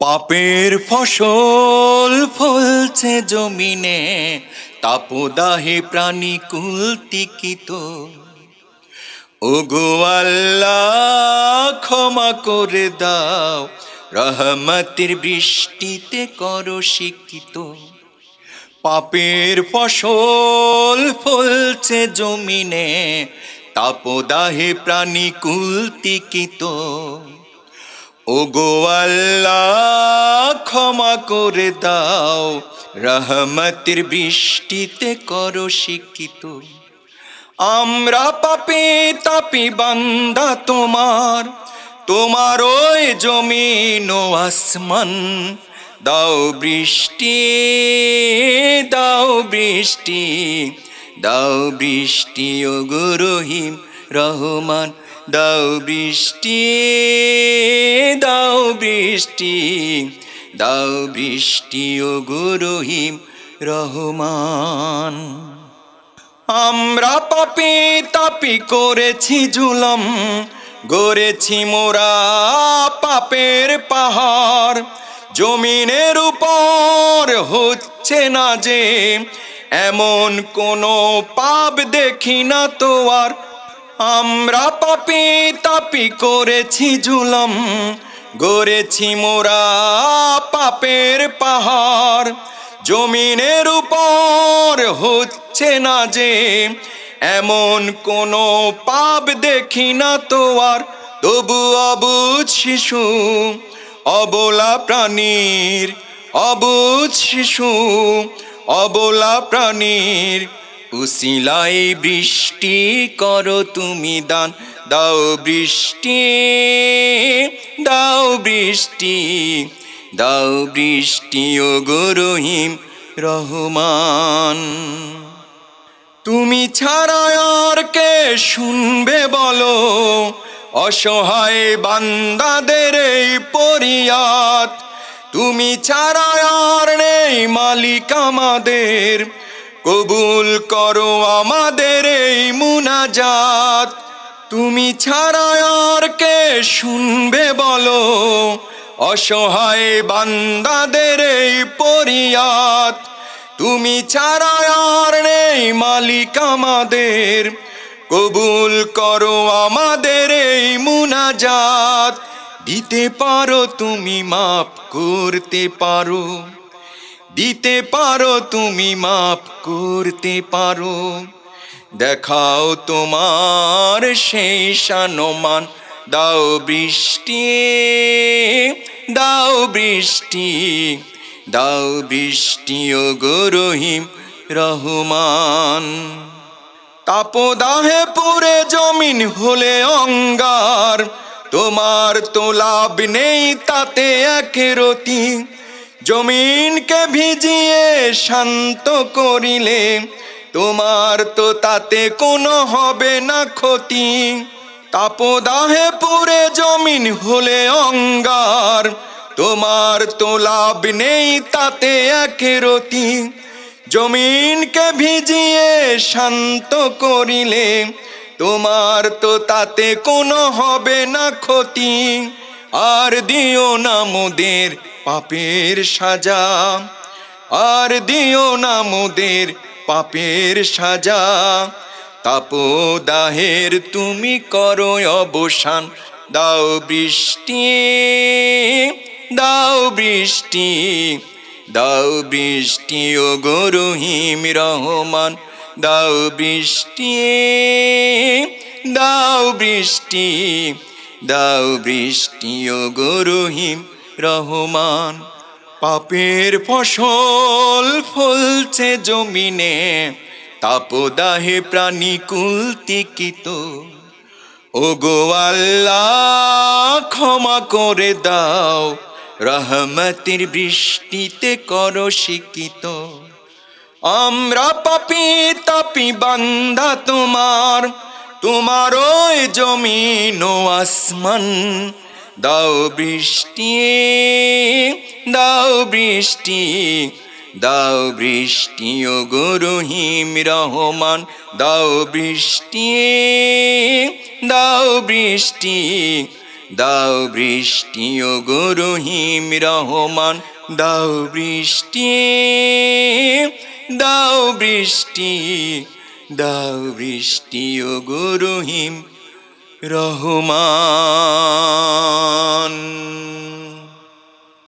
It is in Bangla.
পাপের ফসল ফলছে জমিনে, তাপদাহে প্রাণী কুলতিকিত ওগো আল্লাহ, ক্ষমা করে দাও, রহমতের বৃষ্টিতে করো শিক্ষিত। পাপের ফসল ফলছে জমিনে, তাপদাহে প্রাণী কুল কুলতিকিত ওগো আল্লাহ, ক্ষমা করে দাও। রহমতের বৃষ্টিতে করো শিক্ষিত। আমরা পাপে তাপি বান্দা তোমার। তোমার ওই জমিন ও আসমান। দাও বৃষ্টি দাও বৃষ্টি দাও বৃষ্টি ও গুরুহিম রহমান। দাও বৃষ্টি দাও বৃষ্টি দাও বৃষ্টি ও গুরুহিম রহমান। আমরা পাপি তাপি করেছি জুলম, গড়েছি মোরা পাপের পাহাড়। জমিনের উপর হচ্ছে না যে, এমন কোনো পাপ দেখি না তো আর। আমরা পাপি তাপি করেছি জুলম, গড়েছি মোরা পাপের পাহাড়। জমিনের উপর হচ্ছে না যে এমন কোনো পাপ দেখি না তো আর, তবু অবুধ শিশু, অবলা প্রাণীর অবুধ শিশু, অবলা প্রাণীর উসিলাই বৃষ্টি করো তুমি দান। দাও বৃষ্টি দাও বৃষ্টি দাও বৃষ্টি ও গরহিম রহমান। তুমি ছাড়া আর কে শুনবে বলো? অসহায় বান্দাদের এই পরিয়াত। তুমি ছাড়া আর নেই মালিক আমাদের। কবুল করো আমাদের এই মুনাজাত। তুমি ছাড়া আর কে শুনবে বলো? অসহায় বান্দাদের এই পরিয়াত। তুমি ছাড়া আর নেই মালিক আমাদের। কবুল করো আমাদের এই মুনাজাত। দিতে পারো তুমি মাপ করতে পারো। দিতে পারো, তুমি মাপ করতে পারো। দেখাও তোমার সেই সানমান দাও বৃষ্টি দাও বৃষ্টি দাও বৃষ্টি ও গরহিম রহমান। তাপদাহে পুরে জমিন হলে অঙ্গার, তোমার তো লাভ নেই তাতে এক রতি। জমিনকে ভিজিয়ে শান্ত করিলে তোমার তো তাতে কোনো হবে না ক্ষতি। তাপদাহে পুরে জমিন হলে অঙ্গার, তোমার তো লাভ নেই তাতে এক রতি। জমিনকে ভিজিয়ে শান্ত করিলে তোমার তো তাতে কোনো হবে না ক্ষতি। আর দিও না মোদের পাপের সাজা। আর দিও না মোদের পাপের সাজা। তাপদাহের তুমি করো অবসান। দাও বৃষ্টি দাও বৃষ্টি দাও বৃষ্টি ও গরহিম রহমান। দাও বৃষ্টি দাও বৃষ্টি দাও বৃষ্টি ও গরহিম রহমান। পাপের ফসল ফলছে জমিনে, তাপদাহে প্রাণী কুলতিকিত। ও গো আল্লাহ, ক্ষমা করে দাও, রহমতের বৃষ্টিতে কর শিক্ষিত আমরা পাপি, তাপি তোমার তোমার ওই জমিন ও আসমান দাও বৃষ্টি দাও বৃষ্টি দাও বৃষ্টি ও গরহিম রহমান। দাও বৃষ্টি দাও বৃষ্টি দাও বৃষ্টি ও গুরুহিম রহমান। দাও বৃষ্টি দাও বৃষ্টি দাও বৃষ্টি ও গুরুহিম রহমান।